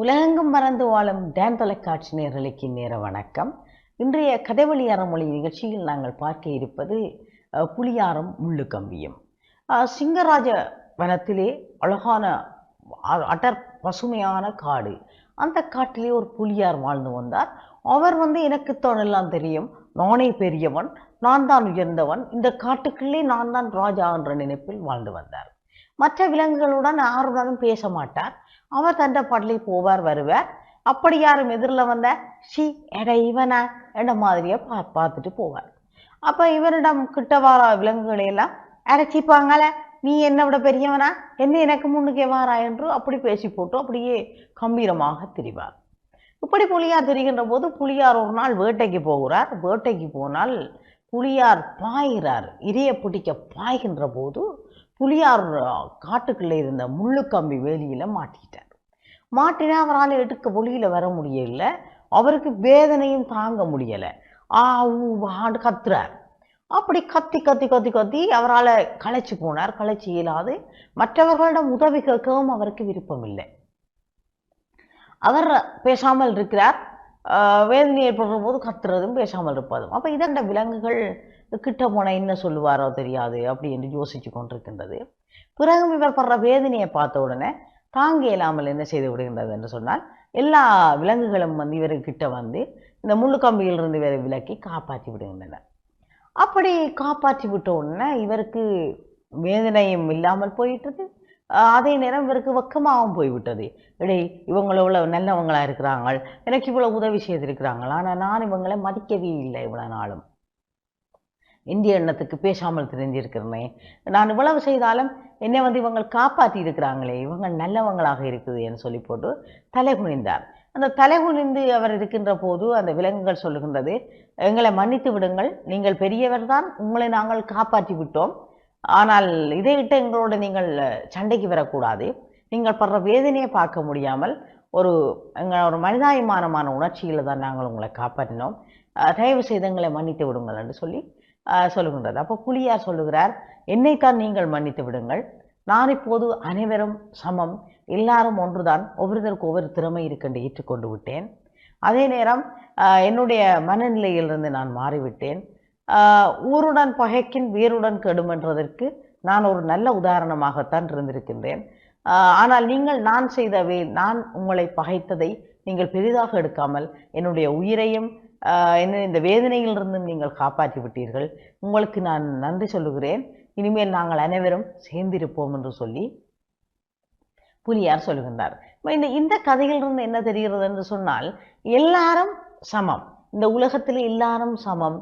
உலகெங்கும் மறந்து வாழும் டேன் தொலைக்காட்சி நேர்களுக்கு நேர வணக்கம். இன்றைய கதைவழி அறமொழி நிகழ்ச்சியில் நாங்கள் பார்க்க இருப்பது புலியாரம் முள்ளுக்கம்பியும். சிங்கராஜ வனத்திலே அழகான அடர் பசுமையான காடு. அந்த காட்டிலே ஒரு புலியார் வாழ்ந்து வந்தார். அவர் வந்து எனக்கு தோணெல்லாம் தெரியும். நானே பெரியவன் நான் தான் உயர்ந்தவன். இந்த காட்டுக்குள்ளே நான் தான் ராஜா என்ற நினைப்பில் வாழ்ந்து வந்தார். மற்ற விலங்குகளுடன் யாருடனும் பேச மாட்டார் அவர் தண்ட பாட்டிலே போவார் வருவார். அப்படி யாரும் எதிரில் வந்த ஷி எட இவனா? என்ற மாதிரியே பா பார்த்துட்டு போவார். அப்போ இவரிடம் கிட்ட வர விலங்குகளையெல்லாம் அரைச்சிப்பாங்கள நீ என்னை விட பெரியவனா? என்ன எனக்கு முன்னுக்கே வாரா? என்று அப்படி பேசி போட்டு அப்படியே கம்பீரமாக திரிவார். இப்படி புலியார் தெரிகின்ற போது புலியார் ஒரு நாள் வேட்டைக்கு போகிறார். வேட்டைக்கு போனால் புலியார் பாய்கிறார் இரையை பிடிக்க பாய்கின்ற போது புலியார் காட்டுக்குள்ளே இருந்த முள்ளுக்கம்பி வேலியில மாட்டிட்டார். மாட்டினா அவரால் எடுக்க ஒளியில் வர முடியல. அவருக்கு வேதனையும் தாங்க முடியல. ஆ ஊ ஆண்டு கத்துறார். அப்படி கத்தி கத்தி கத்தி கத்தி அவரால் களைச்சு போனார். களைச்சி இயலாது. மற்றவர்களிடம் உதவி கேட்கவும் அவருக்கு விருப்பம் இல்லை அவர் பேசாமல் இருக்கிறார். வேதனை ஏற்படுற போது கத்துறதும் பேசாமல் இருப்பதும். அப்போ இதண்ட விலங்குகள் கிட்ட போன என்ன சொல்லுவாரோ தெரியாது அப்படி என்று யோசிச்சு கொண்டிருக்கின்றது. பிறகு இவர் படுற வேதனையை பார்த்த உடனே தாங்க இல்லாமல் என்ன செய்து விடுகின்றது என்று சொன்னால் எல்லா விலங்குகளும் வந்து இவர்கிட்ட வந்து இந்த முள்ளுக்கம்பியிலிருந்து இவரை விலக்கி காப்பாற்றி விடுகின்றன அப்படி காப்பாற்றி விட்ட உடனே இவருக்கு வேதனையும் இல்லாமல் போயிட்டது அதே நேரம் இவருக்கு வெக்கமாகவும் போய்விட்டது. இடே இவங்கள இவ்வளோ நல்லவங்களாக இருக்கிறாங்க எனக்கு இவ்வளோ உதவி செய்திருக்கிறாங்கள். ஆனால் நான் இவங்களை மதிக்கவே இல்லை இவ்வளோ நாளும். இந்திய எண்ணத்துக்கு பேசாமல் தெரிஞ்சிருக்கிறேனே நான் இவ்வளவு செய்தாலும் என்னை வந்து இவங்க காப்பாற்றி இருக்கிறாங்களே இவங்க நல்லவங்களாக இருக்குது என்று சொல்லி போட்டு தலை குனிந்தார். அந்த தலை குனிந்து அவர் இருக்கின்ற போது அந்த விலங்குகள் சொல்லுகின்றது எங்களை மன்னித்து விடுங்கள் நீங்கள் பெரியவர் தான் உங்களை நாங்கள் காப்பாற்றி விட்டோம். ஆனால் இதை விட்டு எங்களோட நீங்கள் சண்டைக்கு வரக்கூடாது. நீங்கள் படுற வேதனையை பார்க்க முடியாமல் ஒரு எங்கள் ஒரு மனிதாயமானமான உணர்ச்சியில் தான் நாங்கள் உங்களை காப்பாற்றினோம். தயவு செய்து எங்களை மன்னித்து விடுங்கள் என்று சொல்லி சொல்லுகின்றது. அப்போ புலியார் சொல்லுகிறார் என்னைத்தான் நீங்கள் மன்னித்து விடுங்கள். நான் இப்போது அனைவரும் சமம். எல்லாரும் ஒன்றுதான். ஒவ்வொருத்தருக்கு ஒவ்வொரு திறமை இருக்கின்ற ஏற்றுக்கொண்டு விட்டேன். அதே நேரம் என்னுடைய மனநிலையிலிருந்து நான் மாறிவிட்டேன். ஊருடன் பகைக்கின் வேருடன் கெடும் என்றதற்கு நான் ஒரு நல்ல உதாரணமாகத்தான் இருந்திருக்கின்றேன். ஆனால் நீங்கள் நான் செய்தவை நான் உங்களை பகைத்ததை நீங்கள் பெரிதாக எடுக்காமல் என்னுடைய உயிரையும் என்ன இந்த வேதனையிலிருந்தும் நீங்கள் காப்பாற்றி விட்டீர்கள். உங்களுக்கு நான் நன்றி சொல்லுகிறேன். இனிமேல் நாங்கள் அனைவரும் சேர்ந்திருப்போம் என்று சொல்லி புலியார் சொல்லுகின்றார் இந்த இந்த கதையிலிருந்து என்ன தெரிகிறது என்று சொன்னால் எல்லாரும் சமம். இந்த உலகத்தில் எல்லாரும் சமம்.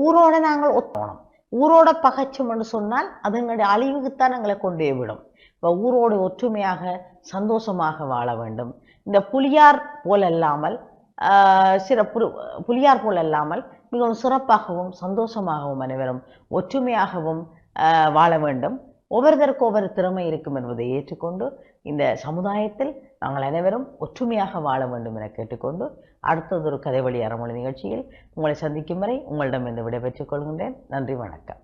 ஊரோட நாங்கள் ஒத்தோணும் ஊரோட பகைச்சோம் என்று சொன்னால் அது எங்களுடைய அழிவுக்குத்தான் எங்களை கொண்டே விடும். இப்போ ஊரோடு ஒற்றுமையாக சந்தோஷமாக வாழ வேண்டும். இந்த புலியார் போல் அல்லாமல் ஆஹ் சிற புரு புலியார் போல் அல்லாமல் மிகவும் சிறப்பாகவும் சந்தோஷமாகவும் அனைவரும் ஒற்றுமையாகவும் ஆஹ் வாழ வேண்டும். ஒவ்வொருத்தருக்கு ஒவ்வொரு திறமை இருக்கும் என்பதை ஏற்றுக்கொண்டு இந்த சமுதாயத்தில் நாங்கள் அனைவரும் ஒற்றுமையாக வாழ வேண்டும் என கேட்டுக்கொண்டு அடுத்ததொரு கதைவழி அறமொழி நிகழ்ச்சியில் உங்களை சந்திக்கும் வரை உங்களிடம் இந்த விடைபெற்றுக் கொள்கின்றேன். நன்றி வணக்கம்.